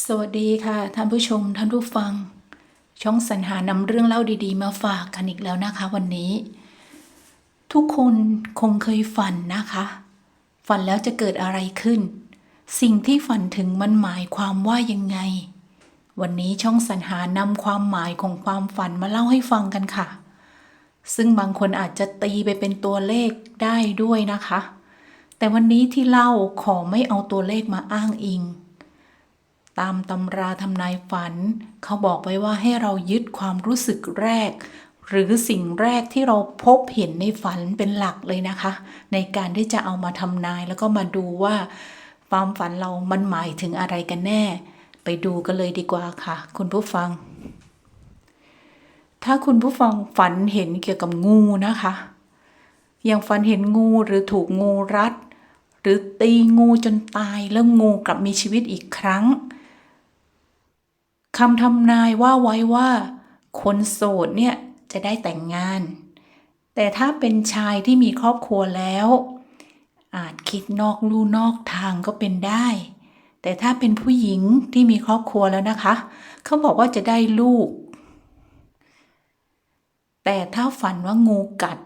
สวัสดีค่ะ ท่านผู้ชมท่านผู้ฟัง ช่องสรรหานำเรื่องเล่าดี ๆ มาฝากกันอีกแล้วนะคะ วันนี้ ทุกคนคงเคยฝันนะคะ ฝันแล้วจะเกิดอะไรขึ้น สิ่งที่ฝันถึงมันหมายความว่ายังไง วันนี้ช่องสรรหานำความหมายของความฝันมาเล่าให้ฟังกันค่ะ ซึ่งบางคนอาจจะตีไปเป็นตัวเลขได้ด้วยนะคะ แต่วันนี้ที่เล่าขอไม่เอาตัวเลขมาอ้างอิง ตามตำราทำนายฝัน เขาบอกไว้ว่าให้เรายึดความรู้สึกแรก หรือสิ่งแรกที่เราพบเห็นในฝันเป็นหลักเลยนะคะ ในการที่จะเอามาทำนายแล้วก็มาดูว่า ความฝันเรามันหมายถึงอะไรกันแน่ ไปดูกันเลยดีกว่าค่ะ คุณผู้ฟัง ถ้าคุณผู้ฟังฝันเห็นเกี่ยวกับงูนะคะอย่างฝันเห็นงูหรือถูกงูรัดหรือตีงูจนตายแล้วงูกลับมีชีวิตอีกครั้ง คำทำนายว่าไว้ว่า คนโสดเนี่ยจะได้แต่งงาน แต่ถ้าเป็นชายที่มีครอบครัวแล้ว อาจคิดนอกลู่นอกทางก็เป็นได้ แต่ถ้าเป็นผู้หญิงที่มีครอบครัวแล้วนะคะ เขาบอกว่าจะได้ลูก แต่ถ้าฝันว่างูกัด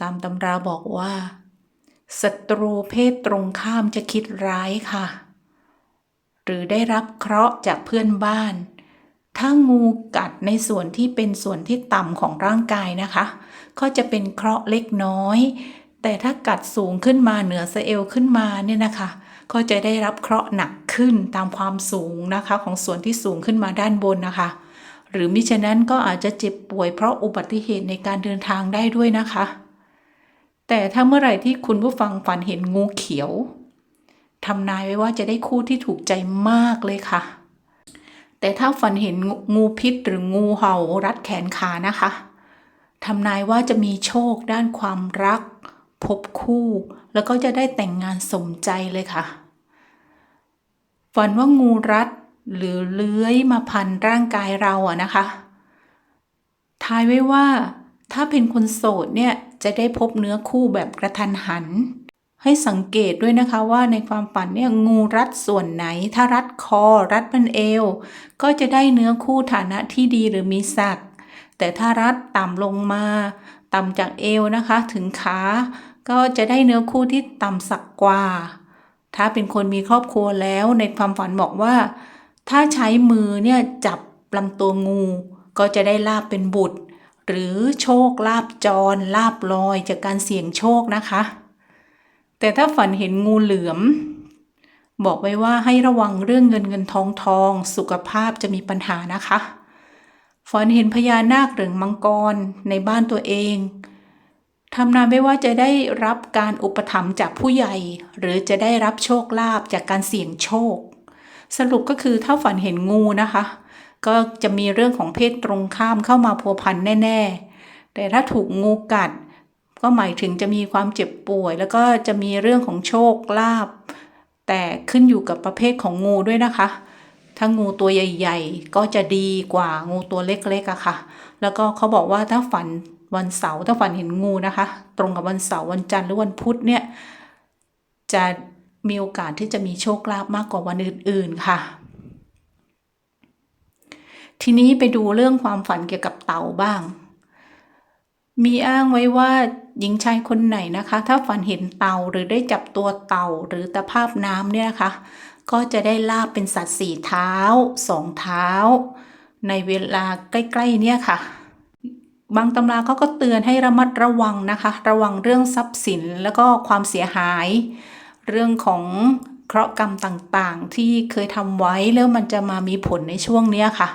ตามตำราบอกว่าศัตรูเพศตรงข้ามจะคิดร้ายค่ะ หรือได้รับเคราะห์จากเพื่อนบ้าน ถ้างูกัดในส่วนที่เป็นส่วนที่ต่ำของร่างกายนะคะ ก็จะเป็นเคราะห์เล็กน้อย แต่ถ้ากัดสูงขึ้นมาเหนือสะเอวขึ้นมาเนี่ยนะคะ ก็จะได้รับเคราะห์หนักขึ้นตามความสูงนะคะของส่วนที่สูงขึ้นมาด้านบนนะคะหรือมิฉะนั้นก็อาจจะเจ็บป่วยเพราะอุบัติเหตุในการเดินทางได้ด้วยนะคะ แต่ถ้าเมื่อไหร่ที่คุณผู้ฟังฝันเห็นงูเขียว ทำนายไว้ว่าจะได้คู่ที่ถูกใจมากเลยค่ะ แต่ถ้าฝันเห็นงูพิษหรืองูเห่ารัดแขนขานะคะทำนายว่าจะมีโชคด้านความรัก พบคู่ แล้วก็จะได้แต่งงานสมใจเลยค่ะ ฝันว่างูรัดหรือเลื้อยมาพันร่างกายเราอะนะคะ ทายไว้ว่า ถ้าเป็นคนโสดเนี่ยจะได้พบเนื้อคู่แบบกระทันหัน ให้สังเกตด้วยนะคะว่าในความฝันเนี่ยงูรัดส่วนไหน ถ้ารัดคอ รัดบันเอว ก็จะได้เนื้อคู่ฐานะที่ดีหรือมีศักดิ์แต่ถ้ารัดต่ำลงมา ต่ำจากเอวนะคะถึงขา ก็จะได้เนื้อคู่ที่ต่ำสักกว่า ถ้าเป็นคนมีครอบครัวแล้วในความฝันบอกว่า ถ้าใช้มือเนี่ยจับลำตัวงู ก็จะได้ลาบเป็นบุตร หรือโชคลาบจรลาบลอยจากการเสี่ยงโชคนะคะ แต่ถ้าฝันเห็นงูเหลือม บอกไว้ว่าให้ระวังเรื่องเงินเงินทองทอง สุขภาพจะมีปัญหานะคะ ฝันเห็นพญานาคหรือมังกรในบ้านตัวเองทำนายไม่ว่าจะได้รับการอุปถัมภ์จากผู้ใหญ่ หรือจะได้รับโชคลาภจากการเสี่ยงโชค สรุปก็คือถ้าฝันเห็นงูนะคะ ก็จะมีเรื่องของเพศตรงข้ามเข้ามาพัวพันแน่ ๆ แต่ถ้าถูกงูกัด ก็หมายถึงจะมีความเจ็บป่วย แล้วก็จะมีเรื่องของโชคลาภแต่ขึ้นอยู่กับประเภทของงูด้วยนะคะ ถ้างูตัวใหญ่ ๆ ก็จะดีกว่างูตัวเล็กๆอะค่ะ แล้วก็เขาบอกว่าถ้าฝันวันเสาร์ถ้าฝันเห็นงูนะคะ ตรงกับวันเสาร์วันจันทร์หรือวันพุธเนี่ยจะมีโอกาสที่จะมีโชคลาภมากกว่าวันอื่น ๆค่ะ ทีนี้ไปดูเรื่องความฝันเกี่ยวกับเต่าบ้าง มีอ้างไว้ว่า หญิงชายคนไหนนะคะ ถ้าฝันเห็นเต่าหรือได้จับตัวเต่าหรือตะภาพน้ำเนี่ยนะคะก็จะได้ลาบเป็นสัตว์สี่เท้าสองเท้า ในเวลาใกล้ๆเนี่ยค่ะ บางตำราเขาก็เตือนให้ระมัดระวังนะคะ ระวังเรื่องทรัพย์สินแล้วก็ความเสียหาย เรื่องของเคราะห์กรรมต่างๆ ที่เคยทำไว้แล้วมันจะมามีผลในช่วงเนี้ยค่ะ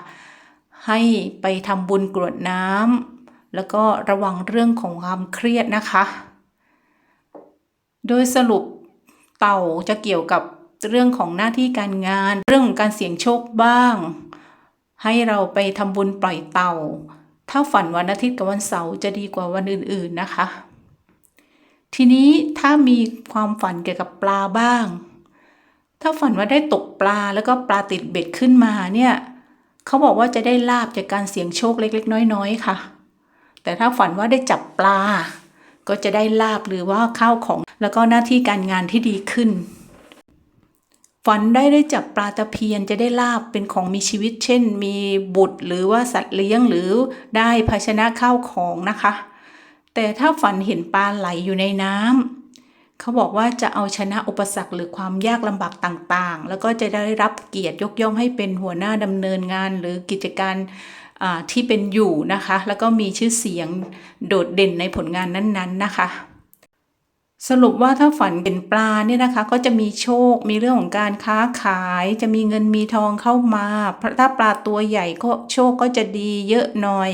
ให้ไปทำบุญกรวดน้ำ แล้วก็ระวังเรื่องของความเครียดนะคะ โดยสรุปเต่าจะเกี่ยวกับเรื่องของหน้าที่การงาน เรื่องของการเสี่ยงโชคบ้าง ให้เราไปทำบุญปล่อยเต่า ถ้าฝันวันอาทิตย์กับวันเสาร์จะดีกว่าวันอื่นๆนะคะ ทีนี้ถ้ามีความฝันเกี่ยวกับปลาบ้าง ถ้าฝันว่าได้ตกปลาแล้วก็ปลาติดเบ็ดขึ้นมาเนี่ยเขาบอกว่าจะได้ลาบจากการเสี่ยงโชคเล็ก ๆ น้อย ๆ ค่ะ แต่ถ้าฝันว่าได้จับปลา ก็จะได้ลาบหรือว่าข้าวของ แล้วก็หน้าที่การงานที่ดีขึ้น ฝันได้ได้จับปลาตะเพียนจะได้ลาบเป็นของมีชีวิต เช่น มีบุตรหรือว่าสัตว์เลี้ยงหรือได้ภาชนะข้าวของนะคะ แต่ถ้าฝันเห็นปลาไหลอยู่ในน้ำเขาบอกว่าจะเอาชนะอุปสรรคหรือความยากลำบากต่างๆ แล้วก็จะได้รับเกียรติยกย่องให้เป็นหัวหน้าดำเนินงานหรือกิจการ ที่เป็นอยู่นะคะ แล้วก็มีชื่อเสียงโดดเด่นในผลงานนั้นๆนะคะ สรุปว่าถ้าฝันเป็นปลาเนี่ยนะคะ ก็จะมีโชคมีเรื่องของการค้าขาย จะมีเงินมีทองเข้ามาถ้าปลาตัวใหญ่ก็โชคก็จะดีเยอะหน่อย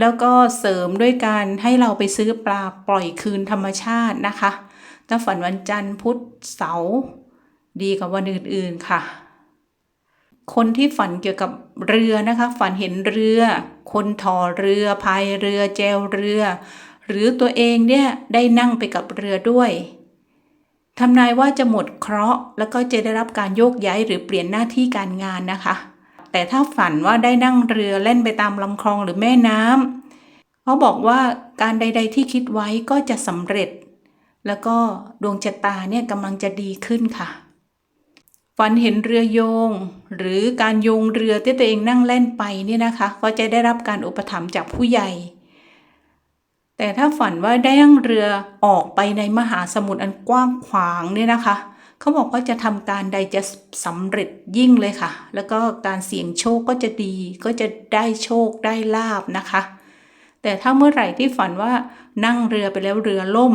แล้วก็เสริมด้วยการให้เราไปซื้อปลาปล่อยคืนธรรมชาตินะคะ ถ้าฝันวันจันทร์พุธเสาร์ดีกว่าวันอื่นๆค่ะ คนที่ฝันเกี่ยวกับเรือนะคะ ฝันเห็นเรือ คนถอเรือพายเรือแจวเรือ หรือตัวเองเนี่ยได้นั่งไปกับเรือด้วยทำนายว่าจะหมดเคราะห์แล้วก็จะได้รับการโยกย้ายหรือเปลี่ยนหน้าที่การงานนะคะ แต่ถ้าฝันว่าได้นั่งเรือเล่นไปตามลำคลองหรือแม่น้ำเขาบอกว่าการใด ๆ ที่คิดไว้ก็จะสำเร็จ แล้วก็ดวงชะตาเนี่ยกำลังจะดีขึ้นค่ะ ฝันเห็นเรือโยง หรือการโยงเรือที่ตัวเองนั่งเล่นไปเนี่ยนะคะ ก็จะได้รับการอุปถัมภ์จากผู้ใหญ่ แต่ถ้าฝันว่าได้นั่งเรือออกไปในมหาสมุทรอันกว้างขวางเนี่ยนะคะเขาบอกว่าจะทำการใดจะสำเร็จยิ่งเลยค่ะ แล้วก็การเสี่ยงโชคก็จะดี ก็จะได้โชคได้ลาบนะคะ แต่ถ้าเมื่อไหร่ที่ฝันว่านั่งเรือไปแล้วเรือล่ม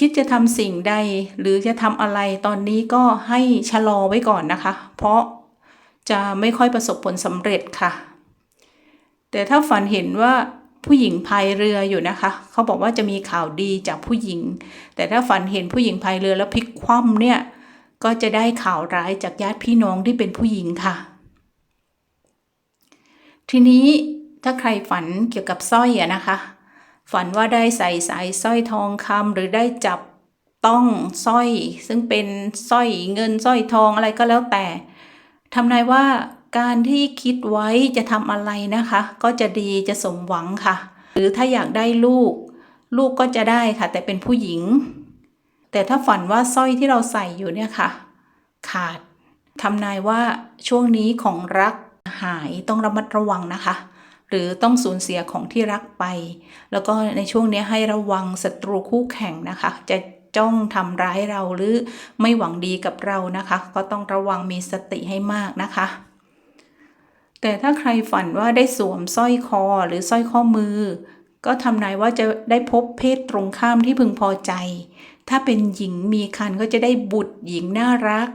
คิดจะทำสิ่งใดหรือจะทำอะไรตอนนี้ก็ให้ชะลอไว้ก่อนนะคะ เพราะจะไม่ค่อยประสบผลสำเร็จค่ะ แต่ถ้าฝันเห็นว่าผู้หญิงพายเรืออยู่นะคะ เขาบอกว่าจะมีข่าวดีจากผู้หญิง แต่ถ้าฝันเห็นผู้หญิงพายเรือแล้วพลิกคว่ำเนี่ย ก็จะได้ข่าวร้ายจากญาติพี่น้องที่เป็นผู้หญิงค่ะ ทีนี้ถ้าใครฝันเกี่ยวกับสร้อยอะนะคะ ฝันว่าได้ใส่สายสร้อยทองคำหรือได้จับต้องสร้อย ซึ่งเป็นสร้อยเงินสร้อยทองอะไรก็แล้วแต่ทำนายว่าการที่คิดไว้จะทำอะไรนะคะ ก็จะดีจะสมหวังค่ะ หรือถ้าอยากได้ลูก ลูกก็จะได้ค่ะ แต่เป็นผู้หญิง แต่ถ้าฝันว่าสร้อยที่เราใส่อยู่เนี่ยค่ะ ขาดทำนายว่าช่วงนี้ของรักหายต้องระมัดระวังนะคะ หรือต้องสูญเสียของที่รักไป แล้วก็ในช่วงนี้ให้ระวังศัตรูคู่แข่งนะคะ จะจ้องทำร้ายเราหรือไม่หวังดีกับเรานะคะ ก็ต้องระวังมีสติให้มากนะคะ แต่ถ้าใครฝันว่าได้สวมสร้อยคอหรือสร้อยข้อมือ ก็ทำนายว่าจะได้พบเพศตรงข้ามที่พึงพอใจ ถ้าเป็นหญิงมีคันก็จะได้บุตรหญิงน่ารัก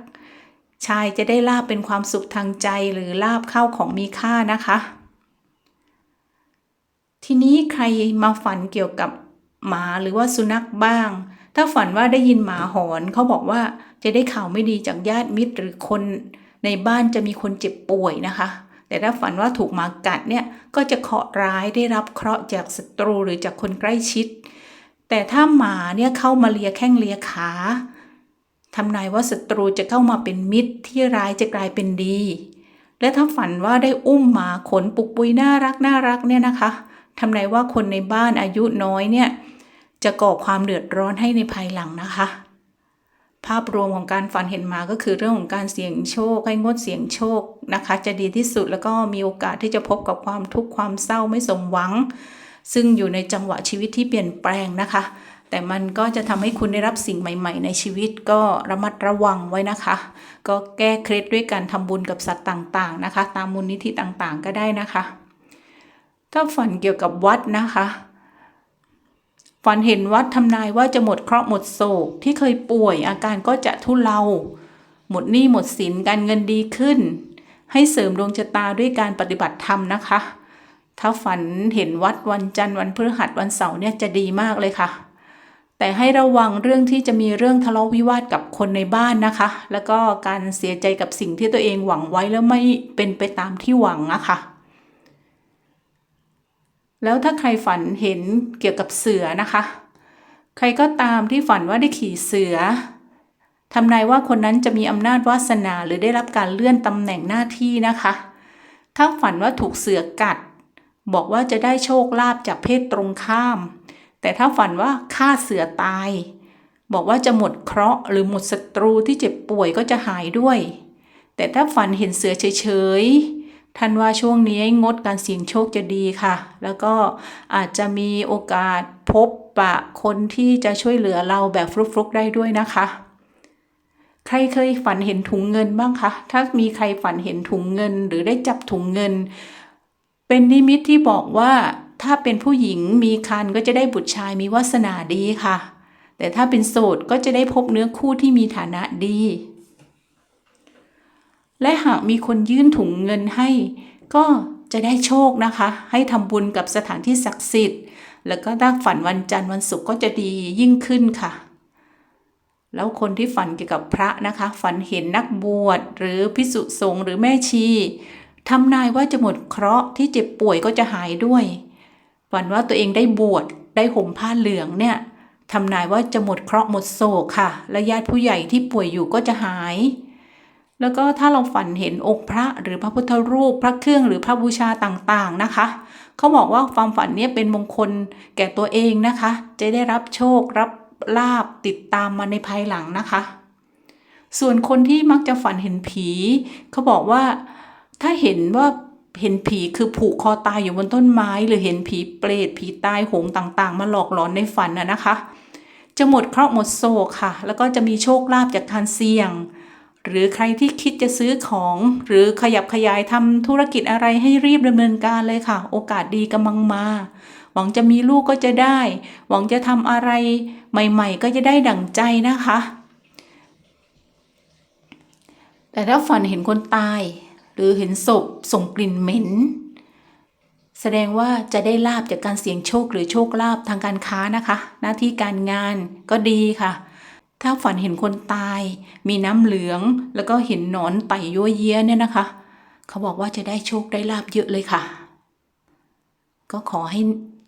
ชายจะได้ลาบเป็นความสุขทางใจหรือลาบเข้าของมีค่านะคะ ทีนี้ใครมาฝันเกี่ยวกับหมาหรือว่าสุนัขบ้าง ถ้าฝันว่าได้ยินหมาหอนเขาบอกว่าจะได้ข่าวไม่ดีจากญาติมิตรหรือคนในบ้านจะมีคนเจ็บป่วยนะคะ แต่ถ้าฝันว่าถูกหมากัดเนี่ยก็จะเคราะห์ร้ายได้รับเคราะห์จากศัตรูหรือจากคนใกล้ชิด แต่ถ้าหมาเนี่ยเข้ามาเลียแข้งเลียขาทำนายว่าศัตรูจะเข้ามาเป็นมิตรที่ร้ายจะกลายเป็นดี และถ้าฝันว่าได้อุ้มหมาขนปุกปุยน่ารักน่ารักเนี่ยนะคะ ทำนายว่าคนในบ้านอายุน้อยเนี่ยจะก่อความเดือดร้อนให้ในภายหลังนะคะ ภาพรวมของการฝันเห็นมาก็คือเรื่องของการเสี่ยงโชคให้งดเสี่ยงโชคนะคะ จะดีที่สุดแล้วก็มีโอกาสที่จะพบกับความทุกข์ความเศร้าไม่สมหวัง ซึ่งอยู่ในจังหวะชีวิตที่เปลี่ยนแปลงนะคะ แต่มันก็จะทำให้คุณได้รับสิ่งใหม่ ๆ ในชีวิตก็ระมัดระวังไว้นะคะ ก็แก้เคล็ดด้วยการทำบุญกับสัตว์ต่างๆนะคะ ตามมูลนิธิต่างๆ ก็ได้นะคะ ถ้าฝันเกี่ยวกับวัดนะคะ ฝันเห็นวัดทำนายว่าจะหมดเคราะห์หมดโศกที่เคยป่วยอาการก็จะทุเลา หมดหนี้หมดสินการเงินดีขึ้น ให้เสริมดวงชะตาด้วยการปฏิบัติธรรมนะคะ ถ้าฝันเห็นวัดวันจันทร์วันพฤหัสวันเสาร์เนี่ยจะดีมากเลยค่ะแต่ให้ระวังเรื่องที่จะมีเรื่องทะเลาะวิวาทกับคนในบ้านนะคะ แล้วก็การเสียใจกับสิ่งที่ตัวเองหวังไว้แล้วไม่เป็นไปตามที่หวังอะคะ แล้วถ้าใครฝันเห็นเกี่ยวกับเสือนะคะ ใครก็ตามที่ฝันว่าได้ขี่เสือทำนายว่าคนนั้นจะมีอำนาจวาสนาหรือได้รับการเลื่อนตำแหน่งหน้าที่นะคะ ถ้าฝันว่าถูกเสือกัด บอกว่าจะได้โชคลาภจากเพศตรงข้าม แต่ถ้าฝันว่าฆ่าเสือตาย บอกว่าจะหมดเคราะห์หรือหมดศัตรูที่เจ็บป่วยก็จะหายด้วย แต่ถ้าฝันเห็นเสือเฉยๆ ท่านว่าช่วงนี้งดการเสี่ยงโชคจะดีค่ะ แล้วก็อาจจะมีโอกาสพบปะคนที่จะช่วยเหลือเราแบบฟลุกๆได้ด้วยนะคะ ใครเคยฝันเห็นถุงเงินบ้างคะ ถ้ามีใครฝันเห็นถุงเงินหรือได้จับถุงเงิน เป็นนิมิตที่บอกว่าถ้าเป็นผู้หญิงมีคันก็จะได้บุตรชายมีวาสนาดีค่ะ แต่ถ้าเป็นโสดก็จะได้พบเนื้อคู่ที่มีฐานะดี และหากมีคนยื่นถุงเงินให้ ก็จะได้โชคนะคะ ให้ทำบุญกับสถานที่ศักดิ์สิทธิ์ แล้วก็ถ้าฝันวันจันทร์วันศุกร์ก็จะดียิ่งขึ้นค่ะ แล้วคนที่ฝันเกี่ยวกับพระนะคะ ฝันเห็นนักบวชหรือพิสุสงฆ์หรือแม่ชีทำนายว่าจะหมดเคราะห์ที่เจ็บป่วยก็จะหายด้วย ฝันว่าตัวเองได้บวชได้ห่มผ้าเหลืองเนี่ยทำนายว่าจะหมดเคราะห์หมดโศกค่ะ และญาติผู้ใหญ่ที่ป่วยอยู่ก็จะหาย แล้วก็ถ้าเราฝันเห็นองค์พระหรือพระพุทธรูปพระเครื่องหรือพระบูชาต่างๆนะคะ เขาบอกว่าความฝันนี้เป็นมงคลแก่ตัวเองนะคะ จะได้รับโชครับลาบติดตามมาในภายหลังนะคะ ส่วนคนที่มักจะฝันเห็นผี เขาบอกว่าถ้าเห็นว่าเห็นผีคือผูกคอตายอยู่บนต้นไม้ หรือเห็นผีเปรตผีตายโหงต่างๆ มาหลอกหลอนในฝันนะนะคะ จะหมดเคราะห์หมดโศกค่ะ แล้วก็จะมีโชคลาภจากการเสี่ยง หรือใครที่คิดจะซื้อของ หรือขยับขยายทำธุรกิจอะไรให้รีบดำเนินการเลยค่ะ โอกาสดีกำลังมา หวังจะมีลูกก็จะได้ หวังจะทำอะไรใหม่ ๆ ก็จะได้ดั่งใจนะคะ แต่ถ้าฝันเห็นคนตาย หรือเห็นศพส่งกลิ่นเหม็น แสดงว่าจะได้ลาบจากการเสี่ยงโชคหรือโชคลาภทางการค้านะคะ หน้าที่การงานก็ดีค่ะ ถ้าฝันเห็นคนตาย มีน้ำเหลือง แล้วก็เห็นหนอนไต่ยั่วเยี้ยเนี่ยนะคะ เขาบอกว่าจะได้โชคได้ลาบเยอะเลยค่ะ ก็ขอให้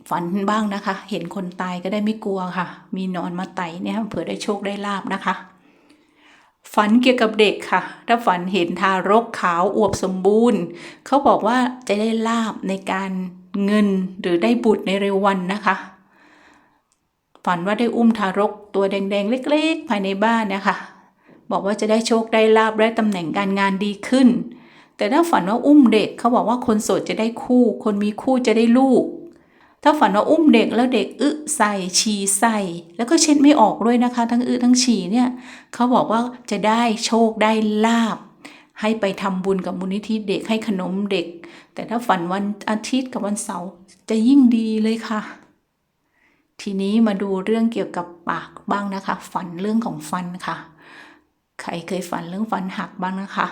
ฝันบ้างนะคะ เห็นคนตายก็ได้ไม่กลัวค่ะ มีนอนมาไต่เนี่ยเผื่อได้โชคได้ลาบนะคะ ฝันเกี่ยวกับเด็กค่ะ ถ้าฝันเห็นทารกขาวอวบสมบูรณ์ เขาบอกว่าจะได้ลาบในการเงินหรือได้บุตรในเร็ววันนะคะ ฝันว่าได้อุ้มทารกตัวแดงๆ เล็กๆ ภายในบ้านนะคะ บอกว่าจะได้โชคได้ลาบได้ตำแหน่งการงานดีขึ้น แต่ถ้าฝันว่าอุ้มเด็กเขาบอกว่าคนโสดจะได้คู่ คนมีคู่จะได้ลูก ถ้าฝันว่าอุ้มเด็กแล้วเด็กอึใส่ฉี่ใส่ แล้วก็เช็ดไม่ออกด้วยนะคะ ทั้งอึทั้งฉี่เนี่ยเขาบอกว่าจะได้โชคได้ลาบให้ไปทำบุญกับมูลนิธิเด็กให้ขนมเด็ก แต่ถ้าฝันวันอาทิตย์กับวันเสาร์จะยิ่งดีเลยค่ะ ทีนี้มาดูเรื่องเกี่ยวกับปากบ้างนะคะ ฝันเรื่องของฟันค่ะ ใครเคยฝันเรื่องฟันหักบ้างนะคะ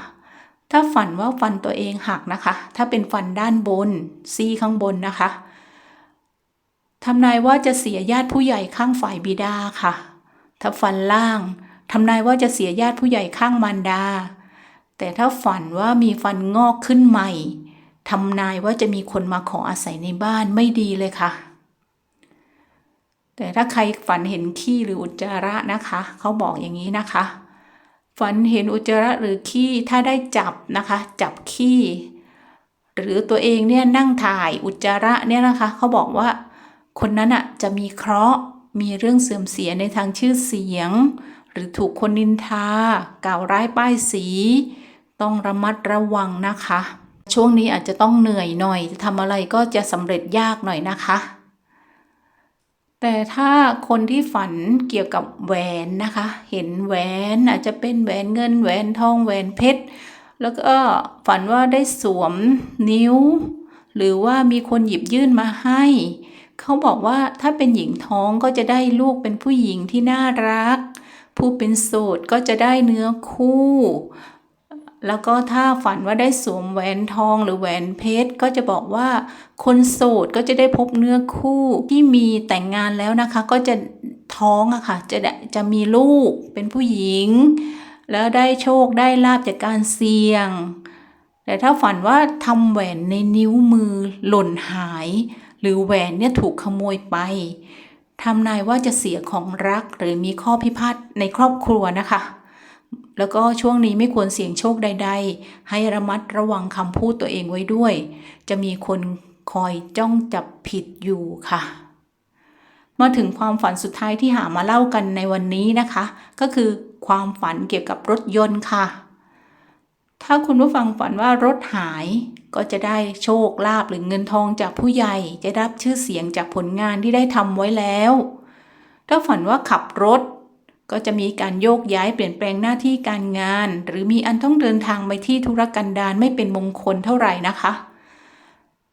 ถ้าฝันว่าฟันตัวเองหักนะคะ ถ้าเป็นฟันด้านบนซี่ข้างบนนะคะทำนายว่าจะเสียญาติผู้ใหญ่ข้างฝ่ายบิดาค่ะ ถ้าฟันล่างทำนายว่าจะเสียญาติผู้ใหญ่ข้างมารดา แต่ถ้าฝันว่ามีฟันงอกขึ้นใหม่ทำนายว่าจะมีคนมาขออาศัยในบ้านไม่ดีเลยค่ะ แต่ถ้าใครฝันเห็นขี้หรืออุจจาระนะคะ เขาบอกอย่างนี้นะคะ ฝันเห็นอุจจาระหรือขี้ถ้าได้จับนะคะ จับขี้หรือตัวเองเนี่ยนั่งถ่ายอุจจาระเนี่ยนะคะเขาบอกว่า คนนั้นอะจะมีเคราะห์มีเรื่องเสื่อมเสียในทางชื่อเสียง หรือถูกคนนินทากล่าวร้ายป้ายสี ต้องระมัดระวังนะคะ ช่วงนี้อาจจะต้องเหนื่อยหน่อยจะทำอะไรก็จะสำเร็จยากหน่อยนะคะ แต่ถ้าคนที่ฝันเกี่ยวกับแหวนนะคะ เห็นแหวนอาจจะเป็นแหวนเงินแหวนทองแหวนเพชร แล้วก็ฝันว่าได้สวมนิ้ว หรือว่ามีคนหยิบยื่นมาให้ เขาบอกว่าถ้าเป็นหญิงท้องก็จะได้ลูกเป็นผู้หญิงที่น่ารัก ผู้เป็นโสดก็จะได้เนื้อคู่ แล้วก็ถ้าฝันว่าได้สวมแหวนทองหรือแหวนเพชรก็จะบอกว่า คนโสดก็จะได้พบเนื้อคู่ที่มีแต่งงานแล้วนะคะ ก็จะท้องอะค่ะจะจะมีลูกเป็นผู้หญิง แล้วได้โชคได้ลาบจากการเสี่ยง แต่ถ้าฝันว่าทำแหวนในนิ้วมือหล่นหาย หรือแหวนเนี่ยถูกขโมยไปทำนายว่าจะเสียของรักหรือมีข้อพิพาทในครอบครัวนะคะ แล้วก็ช่วงนี้ไม่ควรเสี่ยงโชคใด ๆ ให้ระมัดระวังคำพูดตัวเองไว้ด้วย จะมีคนคอยจ้องจับผิดอยู่ค่ะ มาถึงความฝันสุดท้ายที่หามาเล่ากันในวันนี้นะคะ ก็คือความฝันเกี่ยวกับรถยนต์ค่ะ ถ้าคุณผู้ฟังฝันว่ารถหายก็จะได้โชคลาภหรือเงินทองจากผู้ใหญ่ จะได้รับชื่อเสียงจากผลงานที่ได้ทำไว้แล้ว ถ้าฝันว่าขับรถ ก็จะมีการโยกย้ายเปลี่ยนแปลงหน้าที่การงาน หรือมีอันต้องเดินทางไปที่ธุรกันดารไม่เป็นมงคลเท่าไหร่นะคะ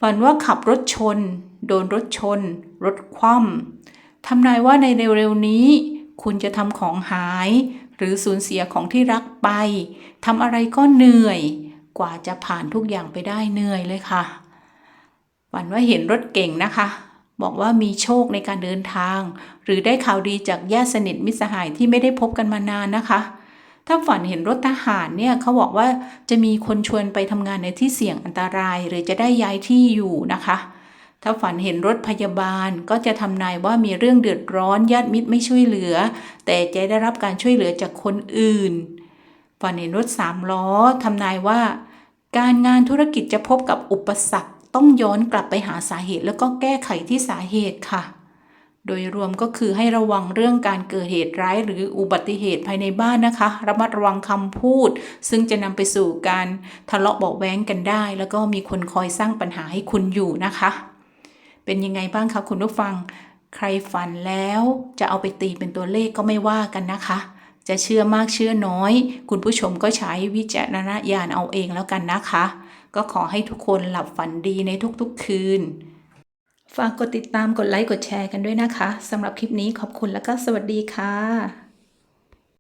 ฝันว่าขับรถชน โดนรถชน รถคว่ำทำนายว่าในเร็วๆนี้ คุณจะทำของหาย หรือสูญเสียของที่รักไปทำอะไรก็เหนื่อย กว่าจะผ่านทุกอย่างไปได้เหนื่อยเลยค่ะฝันว่าเห็นรถเก่งนะคะ บอกว่ามีโชคในการเดินทาง หรือได้ข่าวดีจากญาติสนิทมิตรสหายที่ไม่ได้พบกันมานานนะคะ ถ้าฝันเห็นรถทหารเนี่ยเขาบอกว่าจะมีคนชวนไปทำงานในที่เสี่ยงอันตราย หรือจะได้ย้ายที่อยู่นะคะ ถ้าฝันเห็นรถพยาบาลก็จะทำนายว่ามีเรื่องเดือดร้อนญาติมิตรไม่ช่วยเหลือ แต่จะได้รับการช่วยเหลือจากคนอื่น ฝันเห็นรถสามล้อทำนายว่าการงานธุรกิจจะพบกับอุปสรรค ต้องย้อนกลับไปหาสาเหตุแล้วก็แก้ไขที่สาเหตุค่ะ โดยรวมก็คือให้ระวังเรื่องการเกิดเหตุร้ายหรืออุบัติเหตุภายในบ้านนะคะ ระมัดระวังคำพูด ซึ่งจะนำไปสู่การทะเลาะเบาะแว้งกันได้ แล้วก็มีคนคอยสร้างปัญหาให้คุณอยู่นะคะ เป็นยังไงบ้างคะคุณผู้ฟัง ใครฝันแล้วจะเอาไปตีเป็นตัวเลขก็ไม่ว่ากันนะคะจะเชื่อมากเชื่อน้อย คุณผู้ชมก็ใช้วิจารณญาณเอาเองแล้วกันนะคะ ก็ขอให้ทุกคนหลับฝันดีในทุกๆคืน ฝากกดติดตามกดไลค์กดแชร์กันด้วยนะคะสำหรับคลิปนี้ขอบคุณแล้วก็สวัสดีค่ะ